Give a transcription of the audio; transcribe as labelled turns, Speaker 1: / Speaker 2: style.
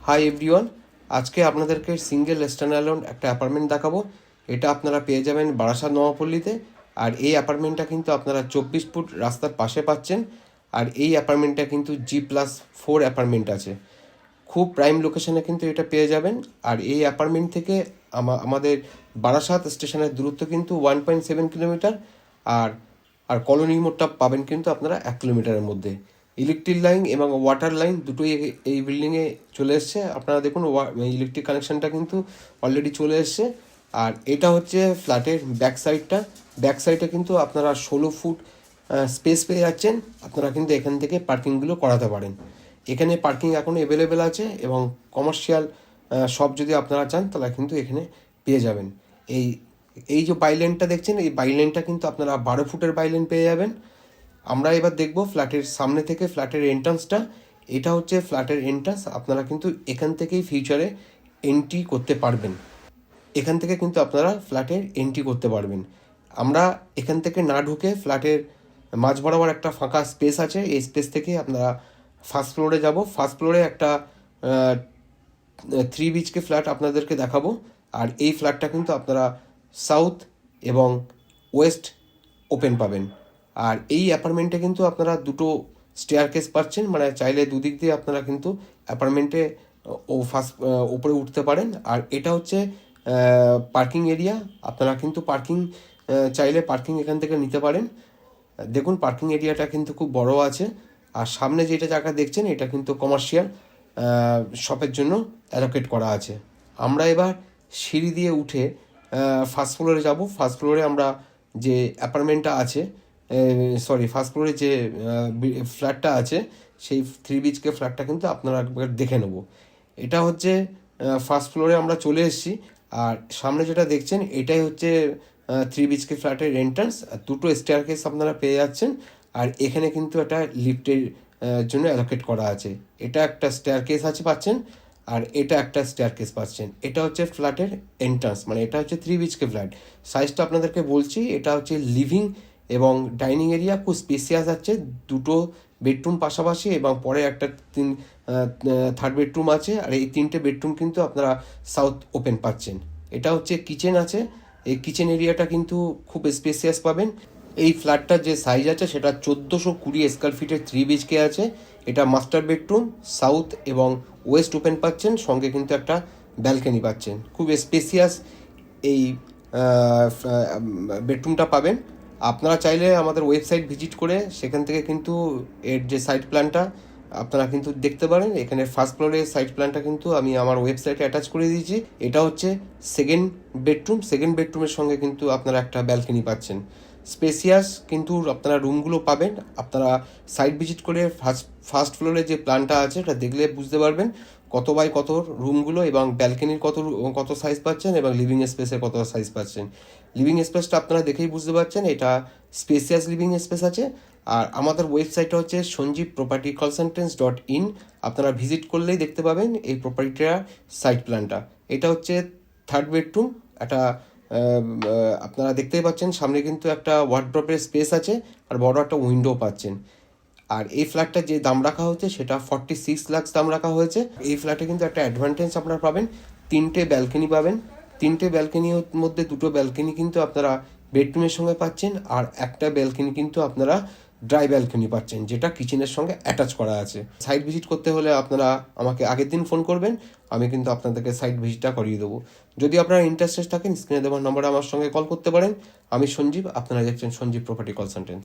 Speaker 1: High everyone আজকে আপনাদেরকে single standalone একটা অ্যাপার্টমেন্ট দেখাবো। এটা আপনারা পেয়ে যাবেন বারাসাত নবাপল্লীতে আর এই অ্যাপার্টমেন্টটা কিন্তু আপনারা চব্বিশ ফুট রাস্তার পাশে পাচ্ছেন। আর এই অ্যাপার্টমেন্টটা কিন্তু জি প্লাস ফোর অ্যাপার্টমেন্ট আছে। খুব প্রাইম লোকেশনে কিন্তু এটা পেয়ে যাবেন। আর এই অ্যাপার্টমেন্ট থেকে আমাদের বারাসাত স্টেশনের দূরত্ব কিন্তু ওয়ান পয়েন্ট সেভেন কিলোমিটার আর আর কলোনি মোড়টা পাবেন কিন্তু আপনারা এক কিলোমিটারের মধ্যে। ইলেকট্রিক লাইন এবং ওয়াটার লাইন দুটোই এই বিল্ডিংয়ে চলে এসছে। আপনারা দেখুন ইলেকট্রিক কানেকশানটা কিন্তু অলরেডি চলে এসছে। আর এটা হচ্ছে ফ্ল্যাটের ব্যাক সাইডটা ব্যাক সাইডে কিন্তু আপনারা ষোলো ফুট স্পেস পেয়ে যাচ্ছেন। আপনারা কিন্তু এখান থেকে পার্কিংগুলো করাতে পারেন। এখানে পার্কিং এখন অ্যাভেলেবেল আছে এবং কমার্শিয়াল সব যদি আপনারা চান, তাহলে কিন্তু এখানে পেয়ে যাবেন। এই এই যে বাইলেনটা দেখছেন, এই বাইলেনটা কিন্তু আপনারা বারো ফুটের বাইলেন পেয়ে যাবেন। আমরা এবার দেখব ফ্ল্যাটের সামনে থেকে ফ্ল্যাটের এন্ট্রান্সটা এটা হচ্ছে ফ্ল্যাটের এন্ট্রান্স আপনারা কিন্তু এখান থেকেই ফিউচারে এন্ট্রি করতে পারবেন। এখান থেকে কিন্তু আপনারা ফ্ল্যাটের এন্ট্রি করতে পারবেন। আমরা এখান থেকে না ঢুকে ফ্ল্যাটের মাঝ বরাবর একটা ফাঁকা স্পেস আছে। এই স্পেস থেকে আপনারা ফার্স্ট ফ্লোরে যাব। ফার্স্ট ফ্লোরে একটা থ্রি বিচকে ফ্ল্যাট আপনাদেরকে দেখাবো। আর এই ফ্ল্যাটটা কিন্তু আপনারা সাউথ এবং ওয়েস্ট ওপেন পাবেন। আর এই অ্যাপার্টমেন্টে কিন্তু আপনারা দুটো স্টেয়ার কেস পাচ্ছেন মানে চাইলে দুদিক দিয়ে আপনারা কিন্তু অ্যাপার্টমেন্টে ও ফার্স্ট উপরে উঠতে পারেন। আর এটা হচ্ছে পার্কিং এরিয়া আপনারা কিন্তু পার্কিং চাইলে পার্কিং এখান থেকে নিতে পারেন। দেখুন পার্কিং এরিয়াটা কিন্তু খুব বড় আছে। আর সামনে যেটা জায়গা দেখছেন, এটা কিন্তু কমার্শিয়াল শপের জন্য অ্যালোকেট করা আছে। আমরা এবার সিঁড়ি দিয়ে উঠে ফার্স্ট ফ্লোরে যাব। ফার্স্ট ফ্লোরে আমরা যে অ্যাপার্টমেন্টটা আছে সরি ফার্স্ট ফ্লোরে যে ফ্ল্যাটটা আছে, সেই থ্রি বিচকে ফ্ল্যাটটা কিন্তু আপনারা একবার দেখে নেব। এটা হচ্ছে ফার্স্ট ফ্লোরে আমরা চলে এসেছি, আর সামনে যেটা দেখছেন, এটাই হচ্ছে থ্রি বিচকে ফ্ল্যাটের এন্ট্রান্স দুটো স্টেয়ার কেস আপনারা পেয়ে যাচ্ছেন, আর এখানে কিন্তু একটা লিফটের জন্য অ্যালোকেট করা আছে। এটা একটা স্টেয়ার কেস আছে পাচ্ছেন, আর এটা একটা স্টেয়ার কেস পাচ্ছেন। এটা হচ্ছে ফ্ল্যাটের এন্ট্রান্স মানে এটা হচ্ছে থ্রি বিচকে ফ্ল্যাট সাইজটা আপনাদেরকে বলছি, এটা হচ্ছে লিভিং এবং ডাইনিং এরিয়া খুব স্পেসিয়াস আছে। দুটো বেডরুম পাশাপাশি এবং পরে একটা তিন থার্ড বেডরুম আছে। আর এই তিনটে বেডরুম কিন্তু আপনারা সাউথ ওপেন পাচ্ছেন। এটা হচ্ছে কিচেন আছে। এই কিচেন এরিয়াটা কিন্তু খুব স্পেসিয়াস পাবেন। এই ফ্ল্যাটটার যে সাইজ আছে সেটা চোদ্দোশো কুড়ি স্কোয়ার ফিটের থ্রি বিচকে আছে। এটা মাস্টার বেডরুম সাউথ এবং ওয়েস্ট ওপেন পাচ্ছেন। সঙ্গে কিন্তু একটা ব্যালকনি পাচ্ছেন। খুব স্পেসিয়াস এই বেডরুমটা পাবেন। আপনারা চাইলে আমাদের ওয়েবসাইট ভিজিট করে সেখান থেকে কিন্তু এর যে সাইট প্ল্যানটা আপনারা কিন্তু দেখতে পারেন। এখানে ফার্স্ট ফ্লোরের সাইট প্ল্যানটা কিন্তু আমি আমার ওয়েবসাইটে অ্যাটাচ করে দিয়েছি। এটা হচ্ছে সেকেন্ড বেডরুম সেকেন্ড বেডরুমের সঙ্গে কিন্তু আপনারা একটা ব্যালকনি পাচ্ছেন। স্পেসিয়াস কিন্তু আপনারা রুমগুলো পাবেন। আপনারা সাইট ভিজিট করে ফার্স্ট ফার্স্ট ফ্লোরে যে প্ল্যানটা আছে এটা দেখলে বুঝতে পারবেন কত বাই কত রুমগুলো এবং ব্যালকনির কত কত সাইজ পাচ্ছেন এবং লিভিং স্পেসের কত সাইজ পাচ্ছেন। লিভিং স্পেসটা আপনারা দেখেই বুঝতে পারছেন, এটা স্পেসিয়াস লিভিং স্পেস আছে। আর আমাদের ওয়েবসাইটটা হচ্ছে Sanjeev property consultants dot in আপনারা ভিজিট করলেই দেখতে পাবেন এই প্রপার্টিটার সাইট প্ল্যানটা এটা হচ্ছে থার্ড বেডরুম একটা আপনারা দেখতেই পাচ্ছেন, সামনে কিন্তু একটা ওয়ার্ড্রপের স্পেস আছে আর বড় একটা উইন্ডো পাচ্ছেন। আর এই ফ্ল্যাটটা যে দাম রাখা হয়েছে, সেটা ফর্টি সিক্স ল্যাক্স দাম রাখা হয়েছে। এই ফ্ল্যাটে কিন্তু একটা অ্যাডভান্টেজ আপনারা পাবেন, তিনটে ব্যালকনি পাবেন। তিনটে ব্যালকনির মধ্যে দুটো ব্যালকনি কিন্তু আপনারা বেডরুমের সঙ্গে পাচ্ছেন আর একটা ব্যালকনি কিন্তু আপনারা ড্রাই ব্যালকনি পাচ্ছেন, যেটা কিচেনের সঙ্গে অ্যাটাচ করা আছে। সাইট ভিজিট করতে হলে আপনারা আমাকে আগের দিন ফোন করবেন, আমি কিন্তু আপনাদেরকে সাইট ভিজিটটা করিয়ে দেবো। যদি আপনারা ইন্টারেস্টেড থাকেন স্ক্রিনে দেওয়ার নম্বরে আমার সঙ্গে কল করতে পারেন। আমি সঞ্জীব, আপনারা দেখছেন সঞ্জীব প্রপার্টি কনসালটেন্ট